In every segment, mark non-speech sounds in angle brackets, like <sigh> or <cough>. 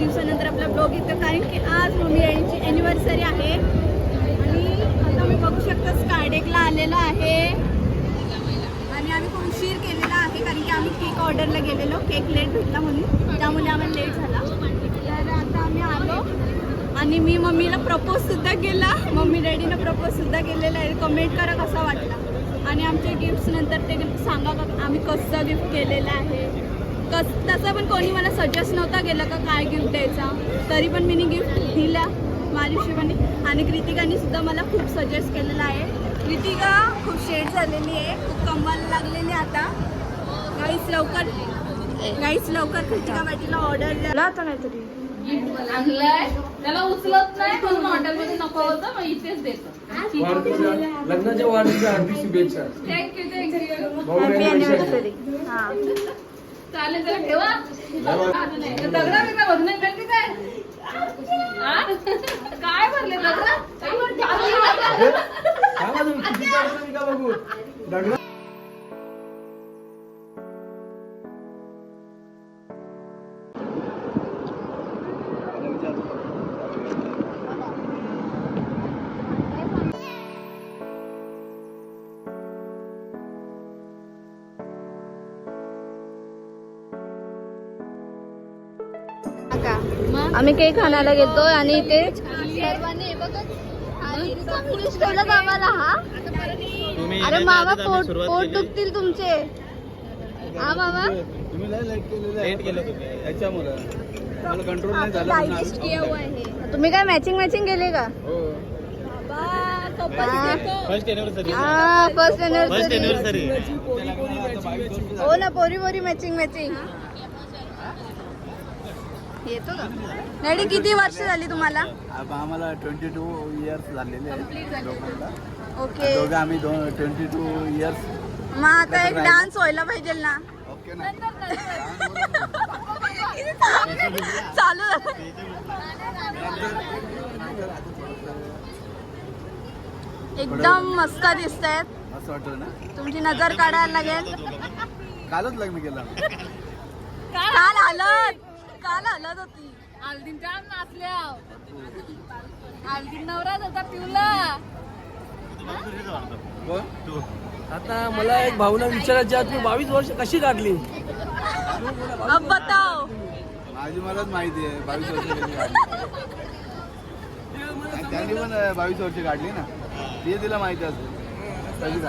दिवसानंतर आपला ब्लॉग येतो कारण की आज मम्मी डॅडीची ॲनिव्हर्सरी आहे. आणि आता मी बघू शकता स्कार्डेकला आलेलो आहे. आणि आम्ही खूप उशीर केलेला आहे कारण की आम्ही केक ऑर्डरला गेलेलो केक लेट भेटला म्हणून. त्यामुळे आम्हाला लेट झाला. तर आता आम्ही आलो. आणि मी मम्मीला प्रपोजसुद्धा केला. मम्मी डॅडीनं प्रपोजसुद्धा केलेला आहे. कमेंट करा कसा वाटला. आणि आमच्या गिफ्ट्स नंतर ते सांगा का आम्ही कसं गिफ्ट केलेलं आहे. तसं पण कोणी मला सजेस्ट नव्हता केलं का काय गिफ्ट द्यायचा. तरी पण मी गिफ्ट दिला माझ्या हिशोबाने. आणि कृतिकाने सुद्धा मला खूप सजेस्ट केलेलं आहे. कृतिका खूप शेड झालेली आहे. खूप कमवायला लागलेली आहे आता. गाईच लवकर. गाईच लवकर कृतिका पाटीलला ऑर्डर द्या. आता काहीतरी आणलंय त्याला उचलत नाही म्हणून हॉटेलमध्ये नको होतं मग इथेच देतो. लग्नाच्या हार्दिक शुभेच्छा. थँक्यू थँक्यू चालेल त्याला ठेवा. दगडा बिगडा भरून आणलं की काय? काय भरले दगडा? काय बघू दगडा आम्ही केक खाण्याला गेलो आणि इथे आम्हाला हा अरे मामा पोट पोट दुखतील तुमचे. हा मामा? तुम्ही लय लेट केलेलं लेट केलं तुम्ही. याच्यामुळे. मला कंट्रोल नाही झालं म्हणून डायजेस्ट किया हुआ तुम्ही काय मॅचिंग मॅचिंग केले का? हो. फर्स्ट हा? फर्स्ट फर्स्ट अॅनिव्हर्सरी एनिव्हर्सरी हो ना पोरी पोरी मॅचिंग मॅचिंग येतो का? डॅडी किती वर्ष झाली तुम्हाला? आम्हाला ट्वेंटी टू इयर्स झालेले. ओके. दोघं आम्ही दोन ट्वेंटी टू इयर्स. मग आता एक डान्स व्हायला पाहिजे ना? ओके ना? चालू. एकदम मस्त दिसत आहेत असं वाटतं ना? तुमची नजर काढायला लागेल. कालच लग्न केलं काल हलत. काल हलत होती. आलदीन जाम नाचल्या. आलदीन नवराच होता पिवला. आता मला एक भावना विचारायची आहे तुम्ही बावीस वर्ष कशी काढली अब बताओ. माझी मलाच माहिती आहे बावीस वर्ष कशी काढली त्यांनी पण बावीस वर्ष काढली ना. ते तिला माहिती असेल काढली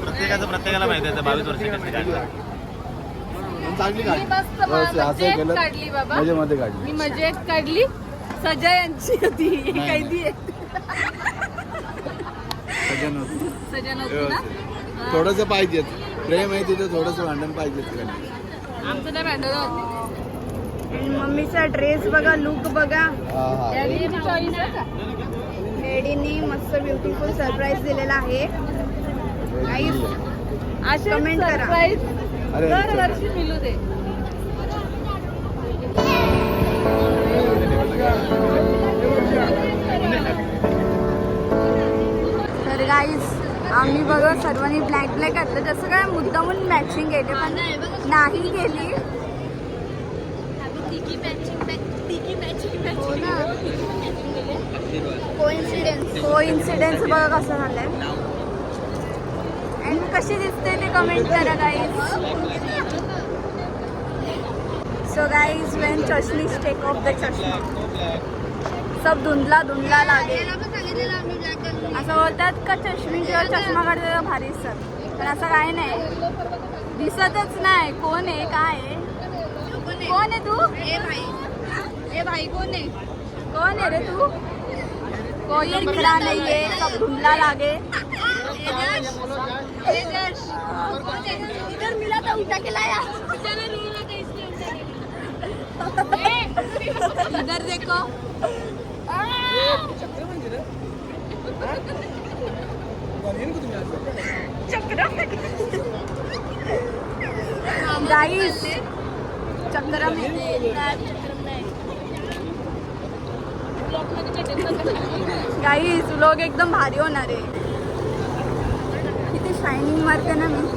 प्रत्येकाचं प्रत्येकाला माहिती आहे बावीस वर्ष कशी पण चांगली मी काढली मस्त व्यवस्थित असं मजेत केलं काढली बाबा. मजेमध्ये काढली. मी मजेत काढली. सजा यांची होती ही नाही. कैदी आहे. सजा नव्हती. ना? थोडंसं पाहिजेत. प्रेम आहे तिथे थोडंसं भांडण पाहिजेत? आमचं नाही भांडण होत. मम्मीचा ड्रेस बघा लुक बघा. हा हा. चॉईस आहे का लेडीनी मस्त ब्युटिफुल सरप्राईज दिलेला आहे. असे Comment करा. दरवर्षी मिळू दे. तर गाईज आम्ही बघा सर्वांनी ब्लॅक ब्लॅक घातलं. जसं काय मुद्दामून मॅचिंग केले पण नाही केली. को इन्सिडेन्स बघा कसं झालंय. अँड कशी ते कमेंट करा गाईज सो गाईज वेन चष्मी टेक ऑफ द चष्मा सब धुंदला धुंदला लागेल. असं बोलतात का चष्मी जेव्हा चष्मा काढतो तेव्हा भारी दिसतात पण असं काय नाही. दिसतच नाही. कोण आहे? काय आहे? कोण आहे तू? ए भाई. ए भाई कोण आहे? कोण आहे रे तू? कोई दिखरा नहीं है सब धुंधला लागे इधर मिला था उठा के लाया इधर देखो गाईस चक्र गाईस लोक एकदम भारी होणार आहे शाइनिंग मारते ना मी.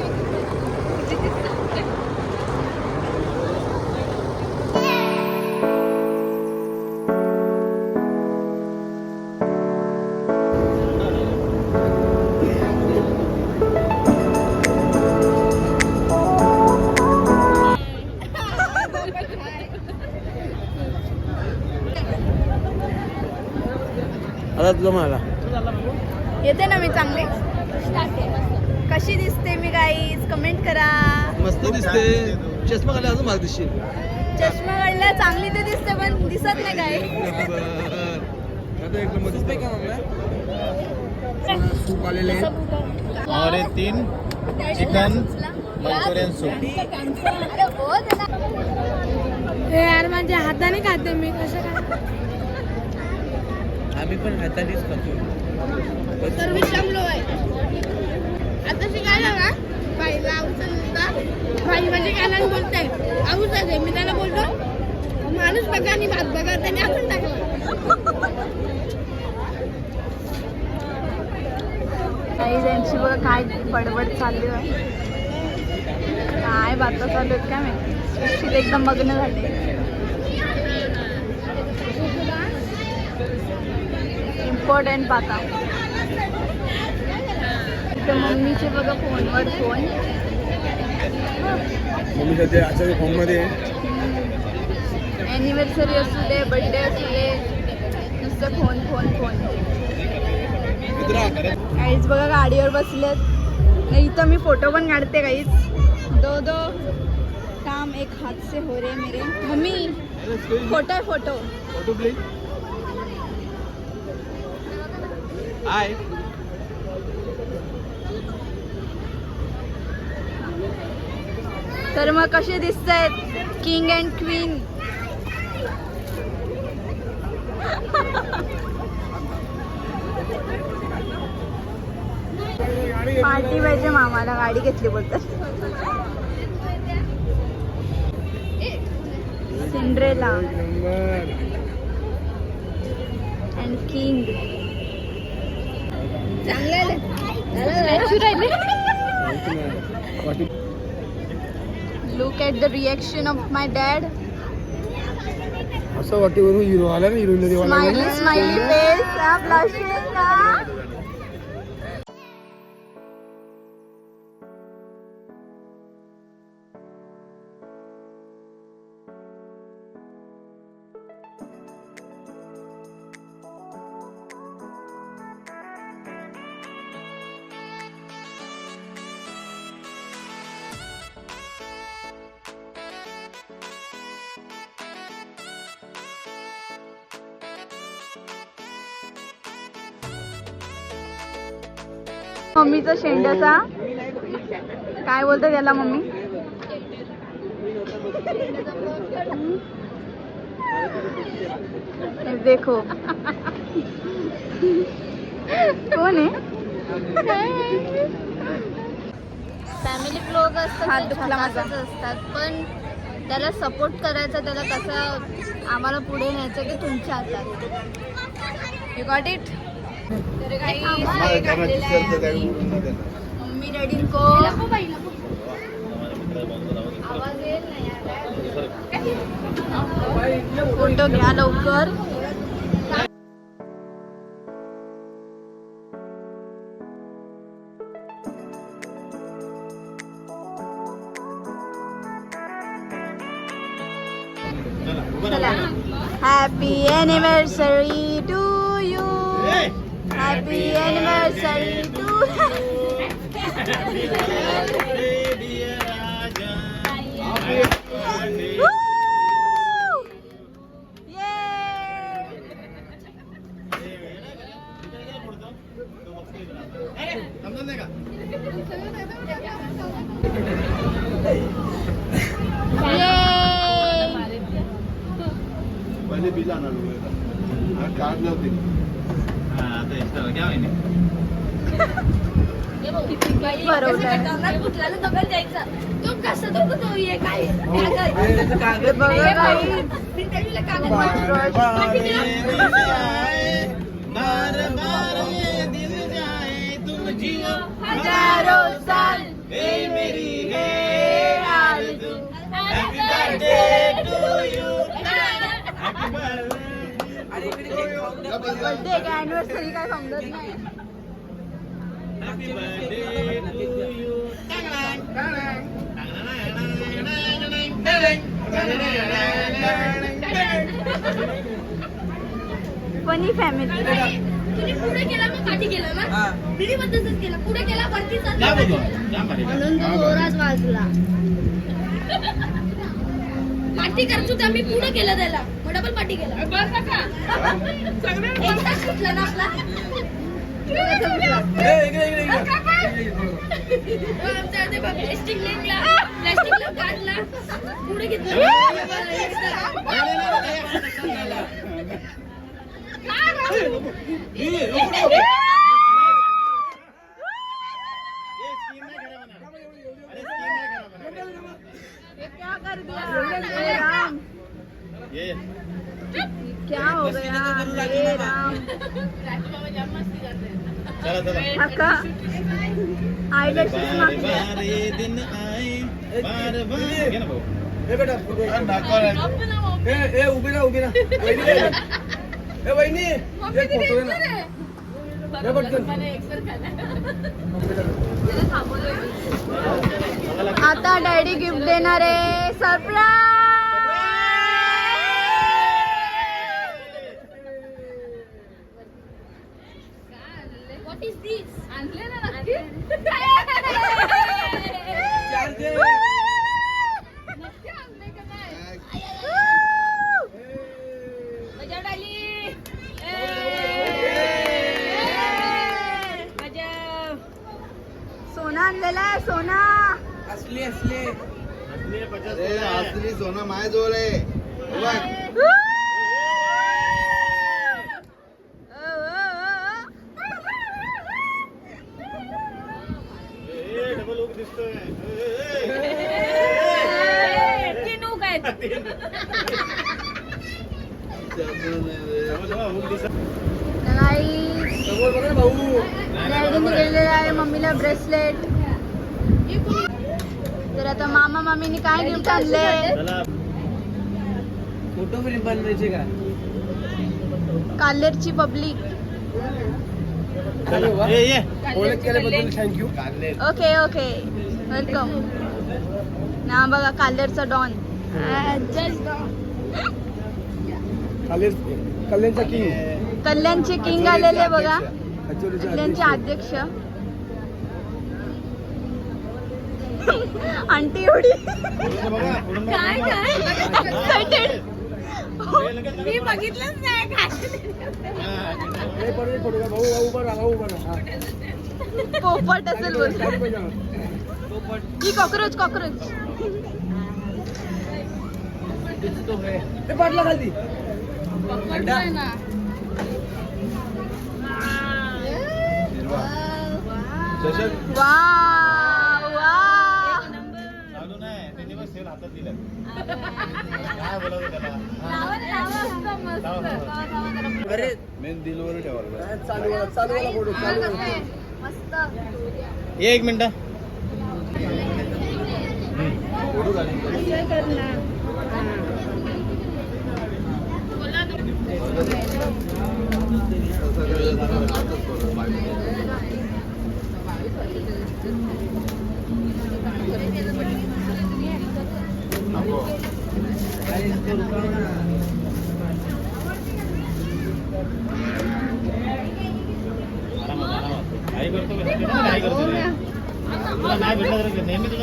आता तुझं चष्मा खाली अजून भाग दिसशील चष्मा काढला चांगली तर दिसते पण दिसत नाही काय आता एक नंबर दिसते सूप आलेले. और ये तीन चिकन मंचुरियन <laughs> सूप. यार माझ्या हाताने खाते मी कसं आम्ही पण हातानेच खातो. तर विषमलो आहे. आता शिकायला ना बाईला औषध बाई म्हणजे कानाने बोलते औषध आहे मी त्याला बोललो माणूस बघा आणि भात बघा त्याने आपण टाकला. काही त्यांची बघा काय बडबड चालली आहे काय बाता चालू आहेत काय माहिती? एकदम मग्न झाले. इम्पॉर्टंट बाता इथं मम्मीचे बघा फोनवर फोन. मम्मी सध्या आजच्या फॉर्ममध्ये ॲनिव्हर्सरी असू दे बर्थडे असू दे नुसतं फोन फोन फोन. काहीच बघा गाडीवर बसलेत. नाही इथं मी फोटो पण काढते काहीच दो दो. काम एक हात से हो रे मेरे. मम्मी फोटो आहे फोटो फोटो प्लीज हाय तर मग कसे दिसत आहेत किंग अँड क्वीन पार्टी पाहिजे मामाला गाडी घेतली बोलतात. Cinderella and king look at the reaction of my dad असं वाटेवरून हिरो आला ना heroine smiley smiley face blushing मम्मीचा शेंड्याचा. काय बोलतो त्याला मम्मी? देखो. कोण आहे? फॅमिली ब्लॉग असतात असतात पण त्याला सपोर्ट करायचा त्याला कसं आम्हाला पुढे न्यायचं की तुमच्या हातात. You got it mummy daddy को फोटो घ्या लवकर. चला. Happy anniversary to you happy anniversary to पहिले बिल आणा कार्ड नव्हते हा, आता extra घ्या वहिनी. बार बार ये दिल जाए तुम जियो हजारों साल. ए मेरी अॅनिव्हर्सरी काय समजत नाही happy birthday to you funny family तुम्ही पुढे केला मी पाठी केला ना? दीदी पण तसंच केलं. पुढे केला वरती काय चालला बोलतो जाम भारी. म्हणून तो जोरात वाजला. <laughs> पाठी करतो तर मी पुढे केलं त्याला. मग डबल एकदा सुटला ना आपला ए, इकडे, इकडे, इकडे. आमच्या ते बघ प्लॅस्टिक लिंकला प्लॅस्टिक लिंक काढला पुढे घेतलं क्या कर दिया हे राम ये क्या हो गया हे राम चला चला बार दिन आए बार बार. घे ना भाऊ. ए, बेटा फोटो काढ. दाखवा ए ए उभी राहा उभी राहा. वहिनी दे ना. ए वहिनी. एक फोटो दे ना. दे पटकन. आता डॅडी गिफ्ट देणार आहे. सरप्राईज आणलेला आहे सोना. असली असली. असली सोना माय जोड आहे बघ. डबल लोक दिसतोय चिनूक आहेत गाईस समोर बघा ना भाऊ डॅडीने केलेलं आहे मम्मीला ब्रेसलेट तर आता मामा मामीने काय गिफ्ट आणले चला. फोटो फ्रेम बनवायचे का? कालेरची पब्लिक. अरे वा. ये ये. ओळख केल्याबद्दल थँक्यू ओके ओके. वेलकम ना बघा कालेरचा डॉन. कल्याण कल्याणचा किंग आलेले बघा. कल्याणचे अध्यक्ष. अध्यक्ष आंटी एवढी. काय काय एक्साइटेड मी बघितलंच नाही हा. पोपट असेल बोल. ही कॉक्रोच कॉक्रोच खाली ना वा चालू नाही त्यांनी बस सेल हातात दिलं काय बोलावं त्याला? मस्त. मस्त अरे मेन दिलवर ये एक मिनिट आरामात आरामात काय करतो मी? तुला काय करतो रे? तुला नाही भेटलं तर नेहमी तुला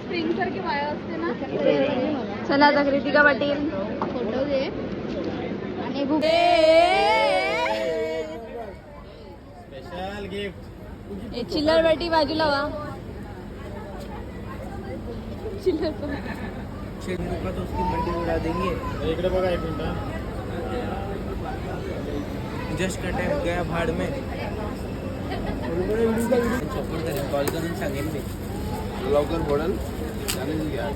स्प्रिंग सारखी असते ना चला आता कृतिका पाटील. फ़ोटो दे आणि स्पेशल गिफ्ट चिल्लर बाटी बाजूला वा. चिल्लर. का तो उसकी मंडी उड़ा देंगे. इकडे बघा एक मिनिट. जस्ट का टाइम गया भाड में। सपोर्ट करेन कॉल करून सांगेन मी लवकर फोडल चालेल घ्या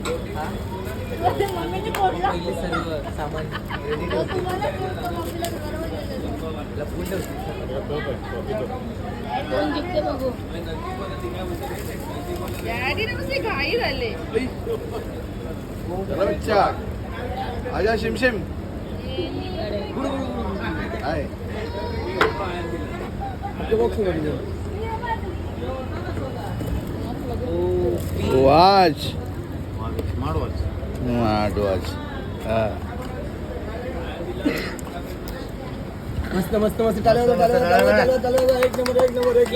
पहिले सर्व सामान रेडी लपून ठेवते. घाई झाले चला बच्चा. आजा शिमशिम. आहे watch smart watch smart watch हा मस्त मस्त मस्त टाळ्या वाजवा, टाळ्या वाजवा, टाळ्या वाजवा, टाळ्या वाजवा. एक नंबर एक नंबर एक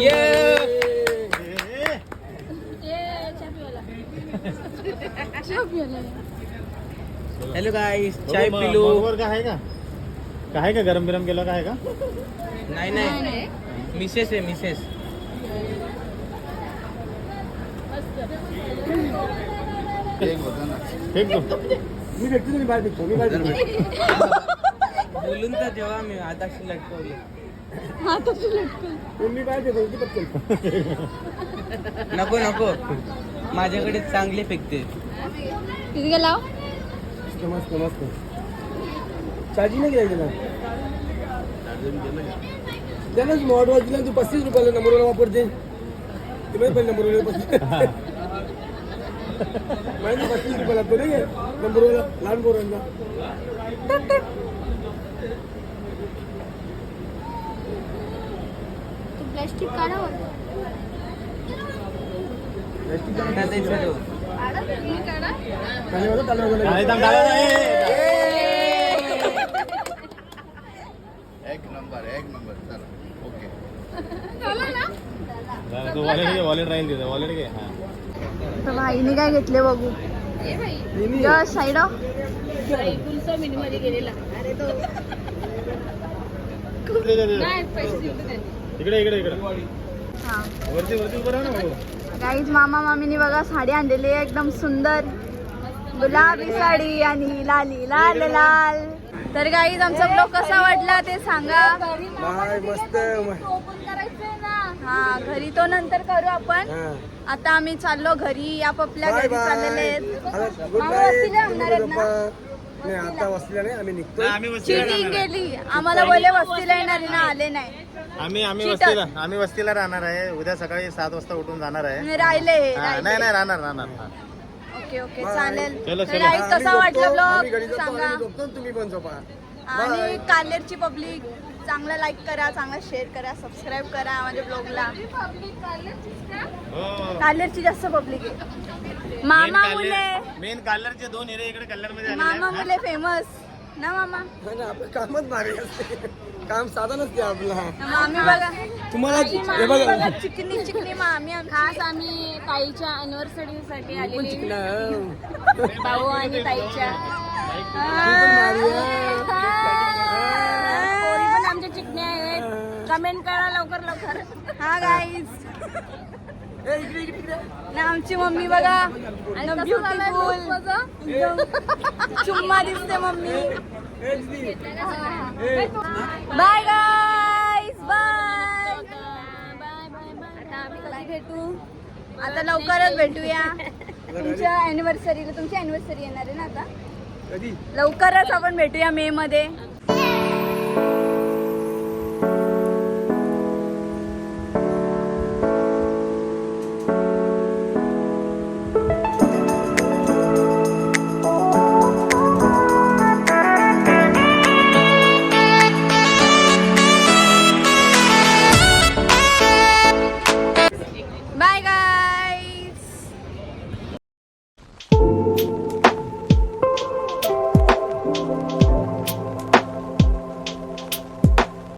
हॅलो गाईस चाय पिलो वर का आहे का काय आहे का गरम बिरम केलं का आहे का नाही नाही मिसेस आहे मिसेस एक होता ना फेक दो मी भेटतो मी बाहेर भेटतो मी बाहेर भेटतो बोलून तर जेव्हा मी आताशी लटकवली. मी बाहेर भेटतो ती पटकन नको नको. माझ्याकडे चांगले फेकते. किती गेला? मस्त मस्त चार्जिंग नाही केलं स्मार्ट वॉच दिला तू पस्तीस रुपयाला नंबरवर वापरते. तुम्ही पण नंबरवर पस्तीस. माहिती पस्तीस रुपयाला तो नाही नंबरवर लहान पोरांना. तू प्लॅस्टिक काढा. काय थांब, डाळा, ए, एक नंबर एक नंबर चला ओके डाळा. तो वॉलेट घे वॉलेट राहील तिथं वॉलेट घे हा तर भाईने काय घेतले बघू साईड इकडे, इकडे, इकडे. वरती वरती. गाईज मामा मामीनी बघा साडी आणलेली आहे एकदम सुंदर. गुलाबी साडी आणि लाली लाल लाल. तर गाईज आमचा ब्लॉग कसा वाटला ते सांगा मस्त हा घरी तो नंतर करू आपण. आता आम्ही चाललो घरी आपापल्या घरी चाललेले आहेत आता गुड मामा वस्तीला नाईट आणणार आहेत ना? नाही आता वसल्या नाही आम्ही निघतो आम्ही वस्तीला चिटिंग. केली आम्हाला बोलले वस्तीला येणार आहे ना आले नाही आम्ही आम्ही. वस्तीला आम्ही वस्तीला राहणार आहे उद्या सकाळी सात वाजता उठून जाणार आहे राहिले. नाही नाही राहणार राहणार. Okay okay. चालेल. तर guys, आम्ही कसा वाटला ब्लॉग सांगा. तुम्ही पण झोपा. आणि. कालेरची पब्लिक चांगला लाईक करा चांगला शेअर करा सबस्क्राईब करा माझ्या ब्लॉगला कालेरची जास्त पब्लिक आहे. मामा मुले. मेन कलरचे दोन हिरे इकडे कलरमध्ये आलेले मामा. मुले फेमस ना मामा? नाही, नाही, आपलं कामच भारी असते. काम साधा नसते आपलं हा. मामी बघा. तुम्हाला हे बघा. चिकनी चिकनी मामी खास आम्ही ताईच्या अनिव्हर्सरी साठी पण आलेली चिकना भाऊ आणि ताईच्या. पोरी पण आमच्या चिकण्या आहेत. कमेंट करा लवकर लवकर. हा गाईज. ना आमची मम्मी बघा. एकदम ब्युटिफुल चुम्मा दिसते मम्मी. बाय गाईज बाय आता आम्ही कधी भेटू? आता लवकरच भेटूया. <laughs> तुमच्या अॅनिव्हर्सरीला तुमची अॅनिव्हर्सरी येणार आहे ना आता? कधी? लवकरच आपण भेटूया मे मध्ये.